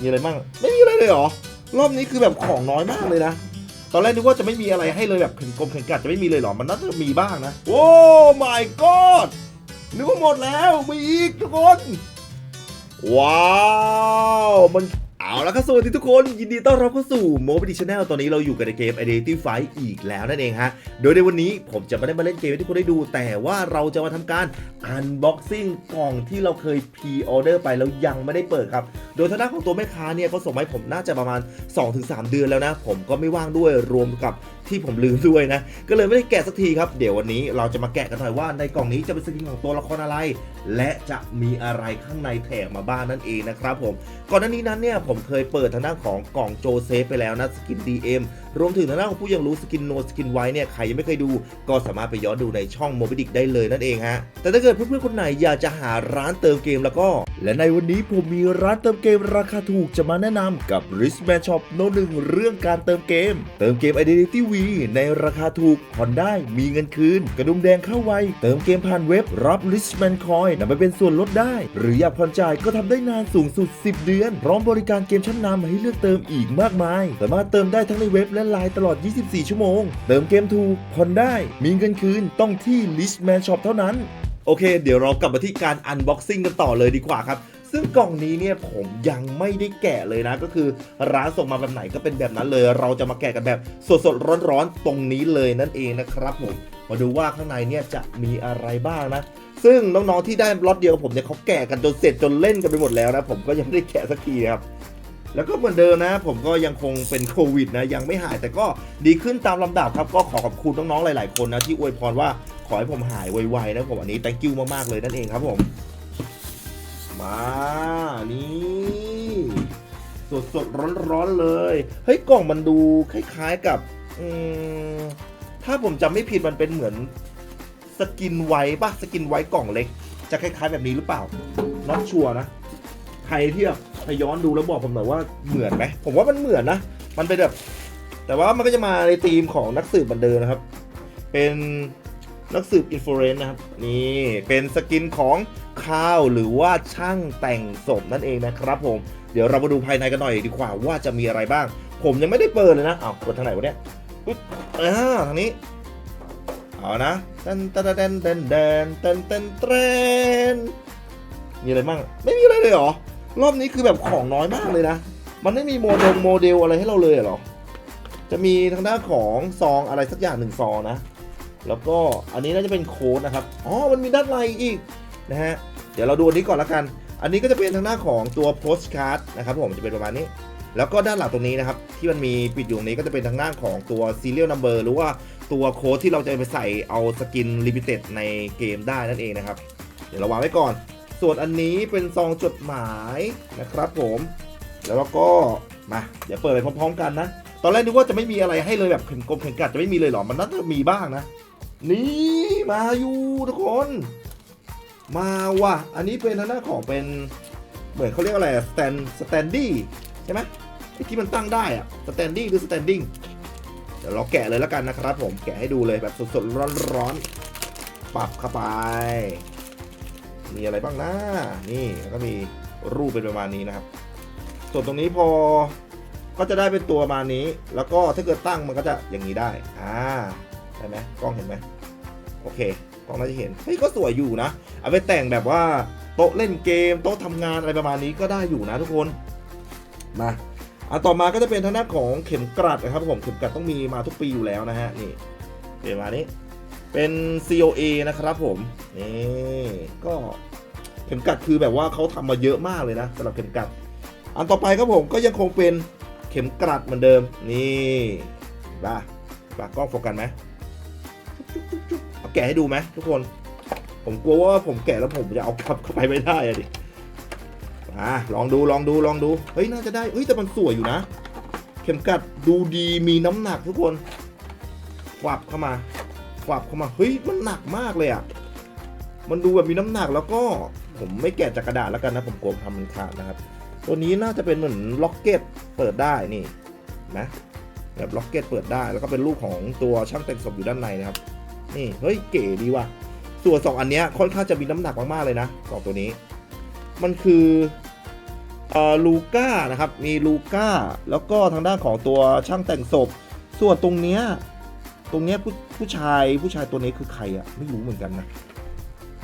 มีอะไรบ้างไม่มีอะไรเลยเหรอรอบนี้คือแบบของน้อยมากเลยนะตอนแรกนึกว่าจะไม่มีอะไรให้เลยแบบเข็มกลมเข็มกัดจะไม่มีเลยเหรอมันน่าจะมีบ้างนะโอ้ my god นึกว่าหมดแล้วมีอีกทุกคนว้าว มัน เอาละครับสวัสดีทุกคน ยินดีต้อนรับเข้าสู่ m o b i l y Channel ตอนนี้เราอยู่กันในเกม Identity Fight อีกแล้วนั่นเองฮะ โดยในวันนี้ผมจะไม่ได้มาเล่นเกมให้ทุกคนได้ดู แต่ว่าเราจะมาทำการ Unboxing กล่องที่เราเคย Pre-order ไปแล้วยังไม่ได้เปิดครับ โดยทางด้านของตัวแม่ค้าเนี่ยก็ส่งมาให้ผมน่าจะประมาณ 2-3 เดือนแล้วนะ ผมก็ไม่ว่างด้วยรวมกับ ที่ผมลืมด้วยนะ ก็เลยไม่ได้แกะสักทีครับ เดี๋ยววันนี้เราจะมาแกะกันหน่อยว่าในกล่องนี้จะเป็นสกินของตัวละครอะไร และจะมีอะไรข้างในแถมมาบ้างนั่นเองนะครับผม ก่อนหน้านี้นั้นเนี่ยผมเคยเปิดทางด้านของกล่องโจเซฟไปแล้วนะสกิน DM รวมถึงทางด้านของผู้ยังรู้สกินโนสกินไว้เนี่ยใครยังไม่เคยดู ก็สามารถไปย้อนดูในช่องโมบิดิกได้เลยนั่นเองฮะ แต่ถ้าเกิดเพื่อนๆคนไหนอยากจะหาร้านเติมเกมแล้วก็ และในวันนี้ผมมีร้านเติมเกมราคาถูกจะมาแนะนำกับ r i s m a n Shop โนหนึ่งเรื่องการเติมเกม เติมเกม Identity V ในราคาถูกผ่อนได้มีเงินคืน กระดุมแดงเข้าไว เติมเกมผ่านเว็บรับ r i s m a n Coin นำไปเป็นส่วนลดได้ หรืออยากผ่อนจ่ายก็ทำได้นานสูงสุด 10 เดือน พร้อมบริการเกมชั้นนำให้เลือกเติมอีกมากมาย สามารถเติมได้ทั้งในเว็บและไลน์ตลอด 24 ชั่วโมง เติมเกมถูกผ่อนได้ มีเงินคืนต้องที่ r i s m a n Shop เท่านั้นโอเค เดี๋ยวเรากลับมาที่การ unboxing กันต่อเลยดีกว่าครับ ซึ่งกล่องนี้เนี่ยผมยังไม่ได้แกะเลยนะ ก็คือร้านส่งมาแบบไหนก็เป็นแบบนั้นเลย เราจะมาแกะกันแบบสดๆร้อนๆตรงนี้เลยนั่นเองนะครับผมมาดูว่าข้างในเนี่ยจะมีอะไรบ้างนะซึ่งน้องๆที่ได้ล็อตเดียวผมเนี่ยเขาแกะกันจนเสร็จจนเล่นกันไปหมดแล้วนะผมก็ยังไม่ได้แกะสักทีครับแล้วก็เหมือนเดิมนะ ผมก็ยังคงเป็นโควิดนะยังไม่หายแต่ก็ดีขึ้นตามลำดับครับ ก็ขอขอบคุณน้องๆหลาย ๆ คนนะที่อวยพรว่าขอให้ผมหายไวๆนะผมอันนี้ thank you มากๆเลยนั่นเองครับผม มา นี่สดสดร้อนร้อนๆเลย เฮ้ย กล่องมันดูคล้ายๆกับอืถ้าผมจำไม่ผิดมันเป็นเหมือนสกินไว้ปะสกินไว้กล่องเล็ก จะคล้ายๆแบบนี้หรือเปล่าน็อตชัวนะ ใครที่แบบไปย้อนดูแล้วบอกผมหน่อยว่าเหมือนไหม ผมว่ามันเหมือนนะ มันเป็นแบบ แต่ว่ามันก็จะมาในธีมของนักสืบบันเดิมนะครับ เป็นนักสืบอินฟลูเอนซ์นะครับ นี่เป็นสกินของ ข้าวหรือว่าช่างแต่งศพนั่นเองนะครับผมเดี๋ยวเรามาดูภายในกันหน่อยดีกว่าว่าจะมีอะไรบ้าง ผมยังไม่ได้เปิดเลยนะเอาเปิดทางไหนวะเนี่ยอุ๊ยอ่าทางนี้เอานะเต้นเต้นเต้นเต้นเต้นเต้นเต้นเต้นมีอะไรบ้างไม่มีอะไรเลยเหรอรอบนี้คือแบบของน้อยมากเลยนะ มันไม่มีโมเดลโมเดลอะไรให้เราเลยเหรอ จะมีทางด้านของซองอะไรสักอย่างหนึ่งซองนะ แล้วก็อันนี้น่าจะเป็นโค้ดนะครับ อ๋อ มันมีด้านในอีก นะฮะ เดี๋ยวเราดูอันนี้ก่อนละกัน อันนี้ก็จะเป็นทางหน้าของตัวโพสการ์ดนะครับผมจะเป็นประมาณนี้ แล้วก็ด้านหลังตรงนี้นะครับที่มันมีปิดอยู่ตรงนี้ก็จะเป็นทางหน้าของตัว serial number หรือว่าตัวโค้ดที่เราจะไปใส่เอาสกิน limited ในเกมได้นั่นเองนะครับ เดี๋ยวเราวางไว้ก่อน ส่วนอันนี้เป็นซองจดหมายนะครับผม แล้วก็มาเดี๋ยวเปิดไปพร้อมๆ กันนะ ตอนแรกนึกว่าจะไม่มีอะไรให้เลยแบบเข็มกลมเข็มกัดจะไม่มีเลยหรอ มันน่าจะมีบ้างนะ นี่มาอยู่ทุกคน มาว่ะ อันนี้เป็นทางด้านของเป็นเหมือนเขาเรียกอะไรสแตนสแตนดี้ใช่ไหมไอ้ที่มันตั้งได้อะสแตนดี้หรือสแตนดิ้งเดี๋ยวเราแกะเลยแล้วกันนะครับผมแกะให้ดูเลยแบบสดๆร้อนๆปรับเข้าไป มีอะไรบ้างนะนี่แล้วก็มีรูปเป็นประมาณนี้นะครับ ส่วนตรงนี้พอก็จะได้เป็นตัวประมาณนี้ แล้วก็ถ้าเกิดตั้งมันก็จะอย่างนี้ได้ อ่า ได้ไหมกล้องเห็นไหมโอเค กล้องน่าจะเห็นเฮ้ยก็สวยอยู่นะ เอาไปแต่งแบบว่าโต๊ะเล่นเกมโต๊ะทำงานอะไรประมาณนี้ก็ได้อยู่นะทุกคนมาอันต่อมาก็จะเป็นทางด้านของเข็มกลัดนะครับผมเข็มกลัดต้องมีมาทุกปีอยู่แล้วนะฮะนี่เป็นมานี้เป็น COA นะครับผมนี่ก็เข็มกลัดคือแบบว่าเขาทำมาเยอะมากเลยนะสำหรับเข็มกลัด อันต่อไปครับผมก็ยังคงเป็นเข็มกลัดเหมือนเดิมนี่บ้าบ้ากล้องโฟกัสไหม เอาแกะให้ดูไหมทุกคน ผมกลัวว่าผมแกะแล้วผมจะเอากลับเข้าไปไม่ได้อะดิอ่าลองดูลองดูลองดูเฮ้ยน่าจะได้เฮ้ยแต่มันสวยอยู่นะ เข็มกลัดดูดีมีน้ำหนักทุกคนควับเข้ามาควับเข้ามาเฮ้ยมันหนักมากเลยอะมันดูแบบมีน้ำหนักแล้วก็ผมไม่แกะจากกระดาษแล้วกันนะผมกลัวทำมันขาดนะครับ ตัวนี้น่าจะเป็นเหมือนล็อกเก็ตเปิดได้นี่นะแบบล็อกเก็ตเปิดได้แล้วก็เป็นรูปของตัวช่างแต่งศพอยู่ด้านในนะครับ นี่เฮ้ยเก๋ดีว่ะ ส่วนสองอันเนี้ยค่อนข้างจะมีน้ำหนักมากๆเลยนะสองตัวนี้ มันคือเอ่อลูก้านะครับ มีลูก้า แล้วก็ทางด้านของตัวช่างแต่งศพ ส่วนตรงเนี้ยตรงเนี้ยผู้ผู้ชายผู้ชายตัวนี้คือใครอะไม่รู้เหมือนกันนะ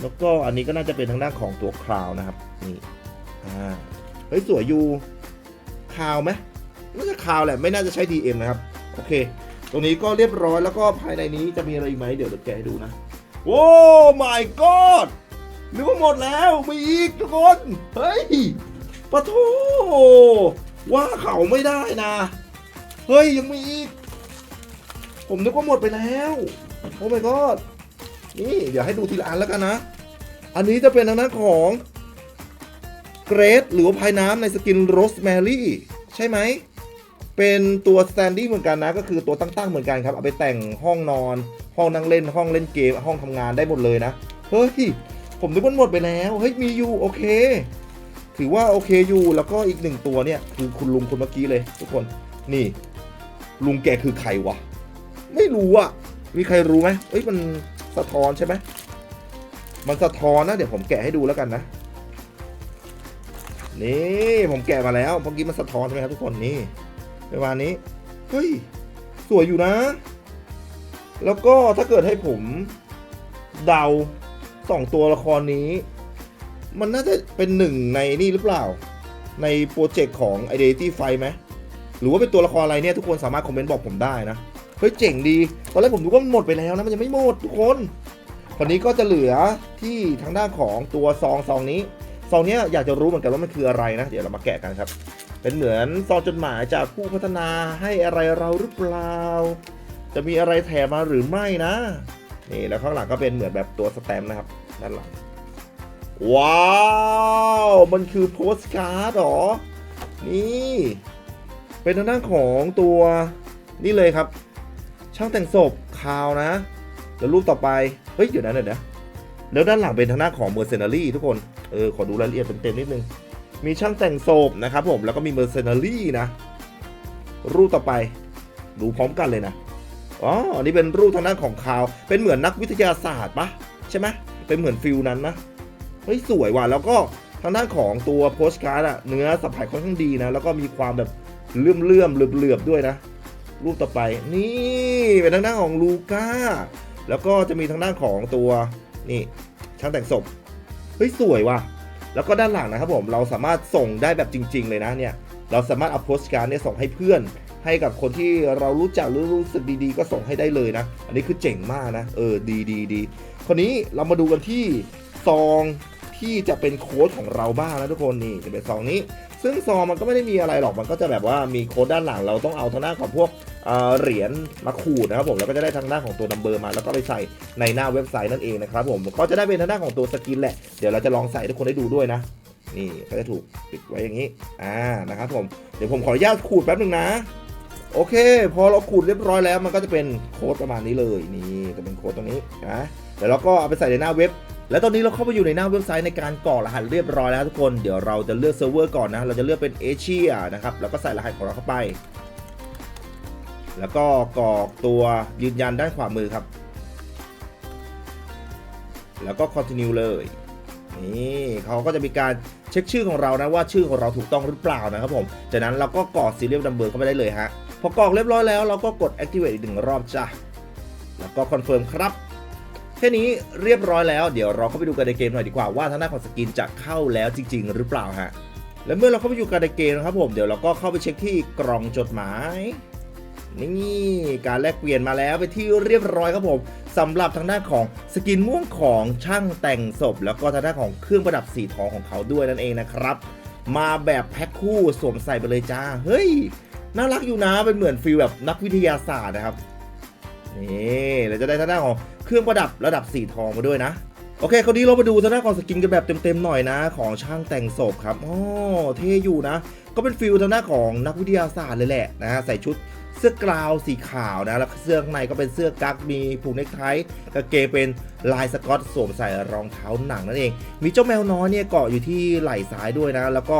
แล้วก็อันนี้ก็น่าจะเป็นทางด้านของตัวคราวนะครับนี่อ่าเฮ้ยสวยอยู่คราวไหมน่าจะคราวแหละไม่น่าจะใช้ DM นะครับ โอเค ตรงนี้ก็เรียบร้อยแล้วก็ภายในนี้จะมีอะไรอีกไหมเดี๋ยวเดี๋ยวแกะให้ดูนะ โอ้ my god นึกว่าหมดแล้วมีอีกทุกคน เฮ้ยปะโทว่าเขาไม่ได้นะ เฮ้ยยังมีอีก ผมนึกว่าหมดไปแล้ว โอ้ my god นี่เดี๋ยวให้ดูทีละอันแล้วกันนะ อันนี้จะเป็นทางด้านของเกรดหรือว่าพายน้ำในสกินโรสแมรี่ ใช่ไหม เป็นตัวสแตนดี้เหมือนกันนะ ก็คือตัวตั้งๆเหมือนกันครับ เอาไปแต่งห้องนอน ห้องนั่งเล่น ห้องเล่นเกม ห้องทำงานได้หมดเลยนะ เฮ้ย ผมนึกว่าหมดไปแล้ว เฮ้ย มีอยู่โอเค ถือว่าโอเคอยู่ แล้วก็อีกหนึ่งตัวเนี่ย คือคุณลุงคนเมื่อกี้เลย ทุกคน นี่ ลุงแกคือใครวะ ไม่รู้อะมีใครรู้ไหมเอ้ย มันสะท้อนใช่ไหม มันสะท้อนนะ เดี๋ยวผมแกะให้ดูแล้วกันนะ นี่ ผมแกะมาแล้ว เมื่อกี้มันสะท้อนใช่ไหมครับทุกคน นี่ ประมาณนี้ เฮ้ย สวยอยู่นะ แล้วก็ถ้าเกิดให้ผมเดาสองตัวละครนี้ มันน่าจะเป็นหนึ่งในนี่หรือเปล่า ในโปรเจกต์ของ Identity f i ไหมหรือว่าเป็นตัวละครอะไรเนี่ยทุกคนสามารถคอมเมนต์บอกผมได้นะ เฮ้ย เจ๋งดี ตอนแรกผมดูว่ามันหมดไปแล้วนะมันยังไม่หมดทุกคนคนนี้ก็จะเหลือที่ทางด้านของตัวซองซองนี้ซองนี้อยากจะรู้เหมือนกันว่ามันคืออะไรนะ เดี๋ยวเรามาแกะกันครับ เป็นเหมือนซองจดหมายจากผู้พัฒนาให้อะไรเราหรือเปล่า จะมีอะไรแถมมาหรือไม่นะ นี่แล้วข้างหลังก็เป็นเหมือนแบบตัวสแตมป์นะครับด้านหลัง ว้าว มันคือโพสการ์ดหรอ นี่ เป็นทางด้านของตัวนี่เลยครับ ช่างแต่งศพคาวนะ แล้วรูปต่อไป เฮ้ยเดี๋ยวนะเดี๋ยวนะแล้วด้านหลังเป็นทางด้านของเมอร์เซนารีทุกคน เออ ขอดูรายละเอียดเต็มๆนิดนึง มีช่างแต่งโศพนะครับผมแล้วก็มีเมอร์เซนารี่นะ รูปต่อไปดูพร้อมกันเลยนะอ๋ออันนี้เป็นรูปทางด้านของคาว เป็นเหมือนนักวิทยาศาสตร์ปะใช่ไหมเป็นเหมือนฟิลนั้นนะเฮ้ยสวยว่ะแล้วก็ทางด้านของตัวโพสการ์ดอะเนื้อสัมผัสค่อนข้างดีนะ แล้วก็มีความแบบเลื่อมเลื่อมๆเหลือบๆด้วยนะ รูปต่อไปนี่เป็นทางด้านของลูก้าแล้วก็จะมีทางด้านของตัวนี่ช่างแต่งศพเฮ้ยสวยว่ะ แล้วก็ด้านหลังนะครับผมเราสามารถส่งได้แบบจริง ๆ เลยนะเนี่ยเราสามารถเอาโพสการ์ดเนี่ยส่งให้เพื่อน ให้กับคนที่เรารู้จักหรือรู้สึกดีๆ ก็ส่งให้ได้เลยนะ อันนี้คือเจ๋งมากนะเออดีดีดีคนนี้เรามาดูกันที่ซองที่จะเป็นโค้ดของเราบ้างนะทุกคนนี่จะเป็นซองนี้ ซึ่งซองมันก็ไม่ได้มีอะไรหรอกมันก็จะแบบว่ามีโค้ดด้านหลังเราต้องเอาทางด้านของพวก เหรียญมาขูดนะครับผมแล้วก็จะได้ทางด้านของตัวนัมเบอร์มา แล้วก็ไปใส่ในหน้าเว็บไซต์นั่นเองนะครับผมก็จะได้เป็นทางด้านของตัวสกินแหละเดี๋ยวเราจะลองใส่ทุกคนได้ดูด้วยนะ นี่ก็จะถูกปิดไว้อย่างนี้อ่านะครับผมเดี๋ยวผมขออนุญาตขูดแป๊บนึงนะโอเค พอเราขูดเรียบร้อยแล้วมันก็จะเป็นโค้ดประมาณนี้เลยนี่จะเป็นโค้ดตรงนี้นะเดี๋ยวเราก็เอาไปใส่ในหน้าเว็บ และตอนนี้เราเข้าไปอยู่ในหน้าเว็บไซต์ในการกรอกรหัสเรียบร้อยแล้วทุกคนเดี๋ยวเราจะเลือกเซิร์ฟเวอร์ก่อนนะ เราจะเลือกเป็นเอเชียนะครับแล้วก็ใส่รหัสของเราเข้าไป แล้วก็กรอกตัวยืนยันด้านขวามือครับ แล้วก็ continue เลย นี่เขาก็จะมีการเช็คชื่อของเรานะว่าชื่อของเราถูกต้องหรือเปล่านะครับผม จากนั้นเราก็กรอก serial number เข้าไปได้เลยฮะ พอกรอกเรียบร้อยแล้วเราก็กด activate อีกหนึ่งรอบจ้ะ แล้วก็ confirm ครับแค่นี้เรียบร้อยแล้วเดี๋ยวเราเข้าไปดูกันในเกมหน่อยดีกว่าว่าทางหน้าของสกินจะเข้าแล้วจริง ๆ หรือเปล่าฮะและเมื่อเราเข้าไปอยู่กันในเกมนะครับผมเดี๋ยวเราก็เข้าไปเช็คที่กล่องจดหมาย นี่การแลกเปลี่ยนมาแล้วไปที่เรียบร้อยครับผมสำหรับทางด้านของสกินม่วงของช่างแต่งศพ แล้วก็ทางด้านของเครื่องประดับสีทองของเขาด้วยนั่นเองนะครับ มาแบบแพ็คคู่สวมใส่ไปเลยจ้า เฮ้ย น่ารักอยู่นะเป็นเหมือนฟีลแบบนักวิทยาศาสตร์นะครับนี่เราจะได้ทางด้านของเครื่องประดับระดับสีทองมาด้วยนะโอเคคราวนี้เรามาดูทางด้านของสกินกันแบบเต็มๆหน่อยนะ ของช่างแต่งศพครับอ๋อเท่อยู่นะ ก็เป็นฟิลทางด้าของนักวิทยาศาสตร์เลยแหละนะฮะใส่ชุดเสื้อกราวสีขาวนะแล้วเสื้อข้างในก็เป็นเสื้อกั๊กมีผูกเนคไทกางเกงเป็นลายสกอตสวมใส่รองเท้าหนังนั่นเอง มีเจ้าแมวน้อยเนี่ยเกาะอยู่ที่ไหล่ซ้ายด้วยนะ แล้วก็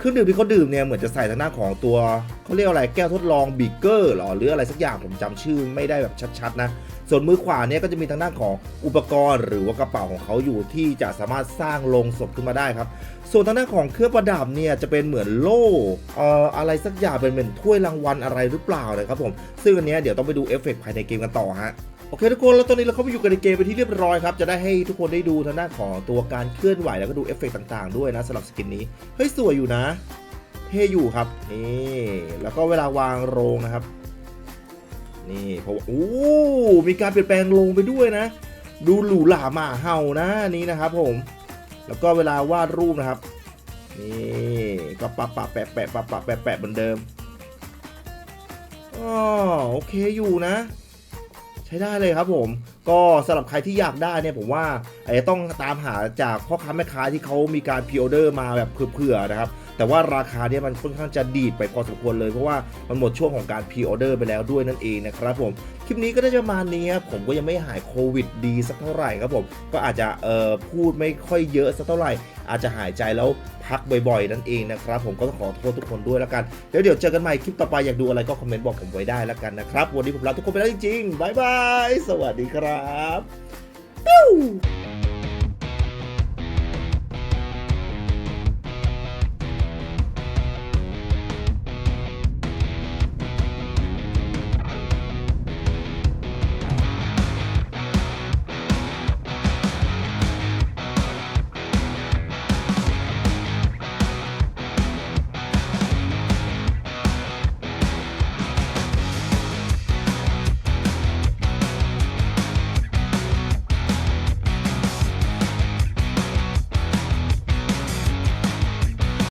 เครื่องดื่มที่เขาดื่มเนี่ยเหมือนจะใส่ทางหน้าของตัวเขาเรียกอะไรแก้วทดลองบีเกอร์หรอหรืออะไรสักอย่างผมจำชื่อไม่ได้แบบชัดๆนะส่วนมือขวาเนี่ยก็จะมีทางด้านของอุปกรณ์หรือว่ากระเป๋าของเขาอยู่ที่จะสามารถสร้างโลงศพขึ้นมาได้ครับ ส่วนทางด้านของเครื่องประดับเนี่ยจะเป็นเหมือนโล่เอ่ออะไรสักอย่างเป็นเหมือนถ้วยรางวัลอะไรหรือเปล่านะครับผมซึ่งอันเนี้ยเดี๋ยวต้องไปดูเอฟเฟกต์ภายในเกมกันต่อฮะ โอเคทุกคนแล้วตอนนี้เราเข้าไปอยู่กันในเกมไปที่เรียบร้อยครับ จะได้ให้ทุกคนได้ดูทางด้านของตัวการเคลื่อนไหวแล้วก็ดูเอฟเฟกต์ต่างๆ ด้วยนะสำหรับสกินนี้ เฮ้ย สวยอยู่นะ เท่อยู่ครับ นี่ แล้วก็เวลาวางโรงนะครับ นี่เพราะว่าโอ้ มีการเปลี่ยนแปลงลงไปด้วยนะ ดูหรูหราหมาเห่านะนี่นะครับผม แล้วก็เวลาวาดรูปนะครับ นี่ก็ปะปะแปะแปะปะปะแปะแปะเหมือนเดิมอ๋อโอเคอยู่นะ ช้ได้เลยครับผม ก็สำหรับใครที่อยากได้เนี่ยผมว่าอาจจะต้องตามหาจากพ่อค้าแม่ค้าที่เขามีการพ r ออเดอร์มาแบบเผื่อๆนะครับ แต่ว่าราคาเนี่ยมันค่อนข้างจะดีดไปพอสมควรเลยเพราะว่ามันหมดช่วงของการพ r ออเดอร์ไปแล้วด้วยนั่นเองนะครับผมคลิปนี้ก็ได้จะประมาณนี้ครับผมก็ยังไม่หายโควิดดีสักเท่าไหร่ครับผมก็อาจจะเอ่อพูดไม่ค่อยเยอะสักเท่าไหร่ อาจจะหายใจแล้วพักบ่อยๆ นั่นเองนะครับผมก็ต้องขอโทษทุกคนด้วยแล้วกันเดี๋ยวเดี๋ยวเจอกันใหม่คลิปต่อไปอยากดูอะไรก็คอมเมนต์บอกผมไว้ได้แล้วกันนะครับวันนี้ผมลาทุกคนไปแล้วจริงๆบายบายสวัสดีครับปิ้ว